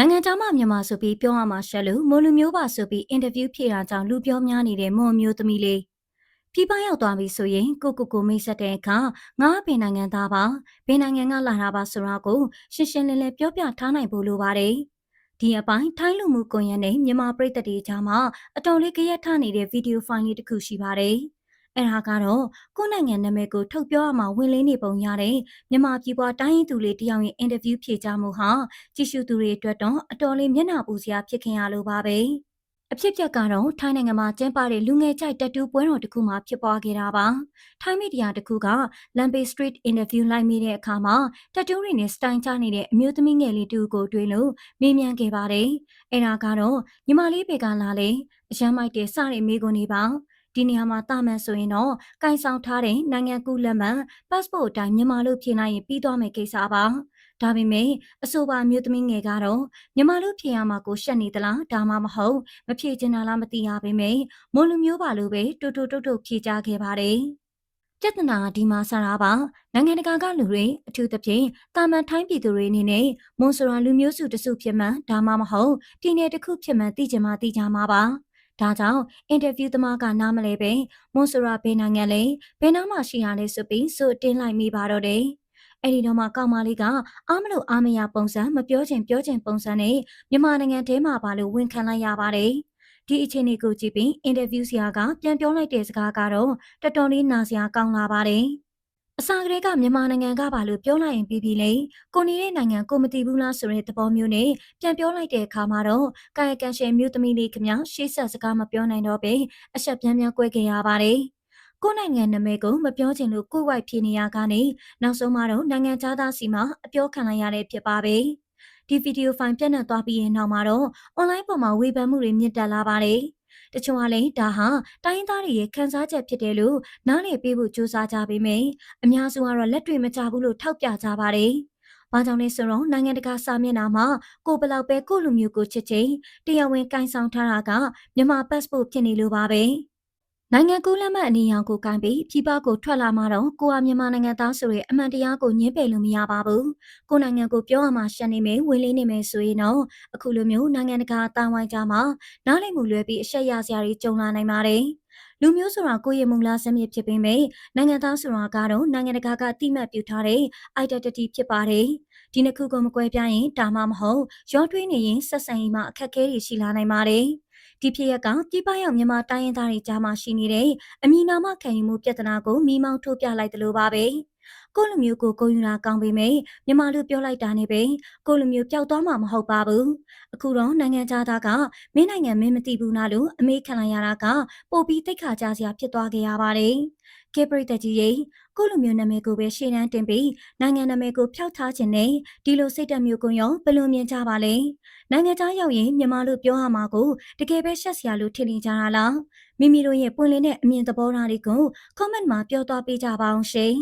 နိုင်ငံခြားမှမြန်မာဆိုပြီးပြောရမှာရှက်လို့မိုလူမျိုးပါဆိုပြီးအင်တာဗျူးဖြေတာကြောင့်လူပြောများနေတဲ့မွန်မျိုးသမီးလေးပြည်ပရောက်သွားပြီဆိုရင်ကိုကိုကိုမိတ်ဆက်တဲ့အခါငါဘယ်နိုင်ငံသားပါဘယ်နိုင်ငံကလာတာပါဆိုတာကိုရှင်းရှင်းလင်းလင်းပြောပြထားနိုင်ဖို့လိုပါတယ်ဒီအပိုင်းထိုင်းလူမှုကွန်ရက်နဲ့မြန်မာပြည်သက်တွေကြားမှာအတော်လေးကြရက်ထနေတဲ့ဗီဒီယိုဖိုင်လေးတစ်ခုရှိပါတယ် အဲ့ဒါကတော့ကိုယ့်နိုင်ငံနာမည်ကိုထုတ်ပြောရမှာဝင်လင်းနေပုံရတဲ့မြန်မာပြည်ပွားတိုင်းရင်းသူလေးတယောက်ရဲ့အင်တာဗျူးဖြေကြားမှုဟာကြည့်ရှုသူတွေအတွက်တော့အတော်လေးမျက်နှာပူစရာဖြစ်ခင်ရလို့ပါပဲအဖြစ်ပြက်ကတော့ထိုင်းနိုင်ငံမှာကျင်းပတဲ့လူငယ်ကြိုက်တက်တူးပွဲတော်တစ်ခုမှာဖြစ်ပွားခဲ့တာပါထိုင်းမီဒီယာတစ်ခုက Lambe Street Interview လိုက်မိတဲ့အခါမှာတက်တူးတွေနဲ့စတိုင်ချနေတဲ့အမျိုးသမီးငယ်လေးတူကိုတွေ့လို့မေးမြန်းခဲ့ပါတယ်အဲ့ဒါကတော့ညီမလေးဘေကလာလေအရမ်းမိုက်တဲ့စတဲ့မိကွန်းနေပါ ဒီနေရာမှာတာမန်ဆိုရင်တော့ကင်ဆောင်ထားတဲ့နိုင်ငံကူးလက်မှတ် passport အတိုင်းမြန်မာလို့ဖြေလိုက်ရင်ပြီးသွားမယ်ကိစ္စပါဒါပေမဲ့အဆိုပါမျိုးသမီးငယ်ကတော့မြန်မာလူဖြေရမှာကိုရှက်နေသလားဒါမှမဟုတ်မဖြေချင်တာလားမသိရပေမဲ့မွန်လူမျိုးပါလို့ပဲတူတူတုတ်တုတ်ဖြေကြခဲ့ပါတယ်ပြဿနာဒီမှာဆရာပါနိုင်ငံတကာကလူတွေအထူးသဖြင့်တာမန်ထိုင်းပြည်သူတွေအနေနဲ့မွန်ဆိုရာလူမျိုးစုတစုဖြစ်မှန်ဒါမှမဟုတ်ပြည်နယ်တစ်ခုဖြစ်မှန်သိကြမှာသိကြမှာပါ ဒါကြောင့်အင်တာဗျူးသမားကနားမလဲပဲမွန်ဆိုရာဘယ်နိုင်ငံလဲဘယ်နားမှာရှိရလဲဆိုပြီးဆိုတင်းလိုက်မိပါတော့တယ်အဲ့ဒီတော့မှကောင်မလေးကအားမလို့အားမရပုံစံမပြောချင်ပြောချင်ပုံစံနဲ့မြန်မာနိုင်ငံထဲမှာပါလို့ဝန်ခံလိုက်ရပါတယ်ဒီအခြေအနေကိုကြည့်ပြီးအင်တာဗျူးဆရာကပြန်ပြောလိုက်တဲ့စကားကတော့တော်တော်လေးနာစရာကောင်းလာပါတယ် အစကတည်းကမြန်မာနိုင်ငံကပါလို့ပြောလိုက်ရင်ပြီးပြီလေကိုနေတဲ့နိုင်ငံကိုမသိဘူးလားဆိုတဲ့သဘောမျိုးနဲ့ပြန်ပြောလိုက်တဲ့အခါမှာတော့ကာယကံရှင်မျိုးသမီးလေးခင်ဗျရှေ့ဆက်စကားမပြောနိုင်တော့ပဲအဆက်ပြန်ပြန်꿰ခဲ့ရပါတယ်ကိုနိုင်ငံနာမည်ကိုမပြောချင်လို့ကိုဝိုက်ဖြစ်နေရကနေနောက်ဆုံးမှာတော့နိုင်ငံသားစီမှာအပြောခံလိုက်ရတဲ့ဖြစ်ပါပဲဒီဗီဒီယိုဖိုင်ပြန့်နှံ့သွားပြီးရင်နောက်မှာတော့အွန်လိုင်းပေါ်မှာဝေဖန်မှုတွေမြင့်တက်လာပါတယ် တချို့ကလည်းဒါဟာတိုင်းသားတွေရဲ့ခံစားချက်ဖြစ်တယ်လို့နားလည်ပေးဖို့ကြိုးစားကြပေမယ့်အများစုကတော့လက်တွေ့မကျဘူးလို့ထောက်ပြကြပါတယ်။ဘာကြောင့်လဲဆိုတော့နိုင်ငံတကာစာမျက်နှာမှာကိုဘလောက်ပဲကိုလူမျိုးကိုချစ်ချင်းတရားဝင်ကင်ဆောင်ထားတာကမြန်မာ passport ဖြစ်နေလို့ပါပဲ။ နိုင်ငံကူးလက်မှတ်အနေရောင်ကိုကင်ပြီးပြည်ပကိုထွက်လာမှတော့ကိုဟာမြန်မာနိုင်ငံသားဆိုရင်အမှန်တရားကိုညှင်းပယ်လို့မရပါဘူး။ကိုနိုင်ငံကိုပြောရမှာရှက်နေမယ်ဝင်လေးနေမယ်ဆိုရင်တော့အခုလိုမျိုးနိုင်ငံတကာတာဝန်ကြမှာနားလည်မှုလွဲပြီးအဆက်ရစရာတွေကြုံလာနိုင်ပါတယ်။လူမျိုးဆိုတာကိုယ့်ရဲ့မူလစမြစ်ဖြစ်ပေမဲ့နိုင်ငံသားဆိုတာကတော့နိုင်ငံတကာကတိမှတ်ပြုထားတဲ့ identity ဖြစ်ပါတယ်။ဒီနှစ်ခုကိုမကွဲပြားရင်ဒါမှမဟုတ်ရောထွေးနေရင်ဆက်ဆံရေးမှာအခက်အခဲတွေရှိလာနိုင်ပါတယ်။ ဒီဖြစ်ရပ်ကပြည်ပရောက်မြန်မာတိုင်းရင်းသားတွေကြားမှာရှိနေတဲ့အမည်နာမခံယူမှုပြဿနာကိုမိမောင်းထိုးပြလိုက်တယ်လို့ပါပဲ ကိုလူမျိုးကိုကိုယူတာကောင်းပေမဲ့မြန်မာလူပြောလိုက်တာနဲ့ပဲကိုလူမျိုးပျောက်သွားမှာမဟုတ်ပါဘူးအခုတော့နိုင်ငံသားကမင်းနိုင်ငံမင်းမသိဘူးနာလို့အမေးခံလိုက်ရတာကပိုပြီးတိတ်ခါကြစရာဖြစ်သွားခဲ့ရပါတယ်ကေပရိသတ်ကြီးရေကိုလူမျိုးနာမည်ကိုပဲရှေ့တန်းတင်ပြီးနိုင်ငံနာမည်ကိုဖျောက်ထားခြင်းနဲ့ဒီလိုစိတ်တက်မျိုးကိုရောဘယ်လိုမြင်ကြပါလဲနိုင်ငံသားရောက်ရင်မြန်မာလို့ပြောရမှာကိုတကယ်ပဲရှက်စရာလို့ထင်နေကြတာလားမိမိတို့ရဲ့ပွင့်လင်းတဲ့အမြင်သဘောထားတွေကို comment မှာပြောသွားပေးကြပါအောင်ရှင်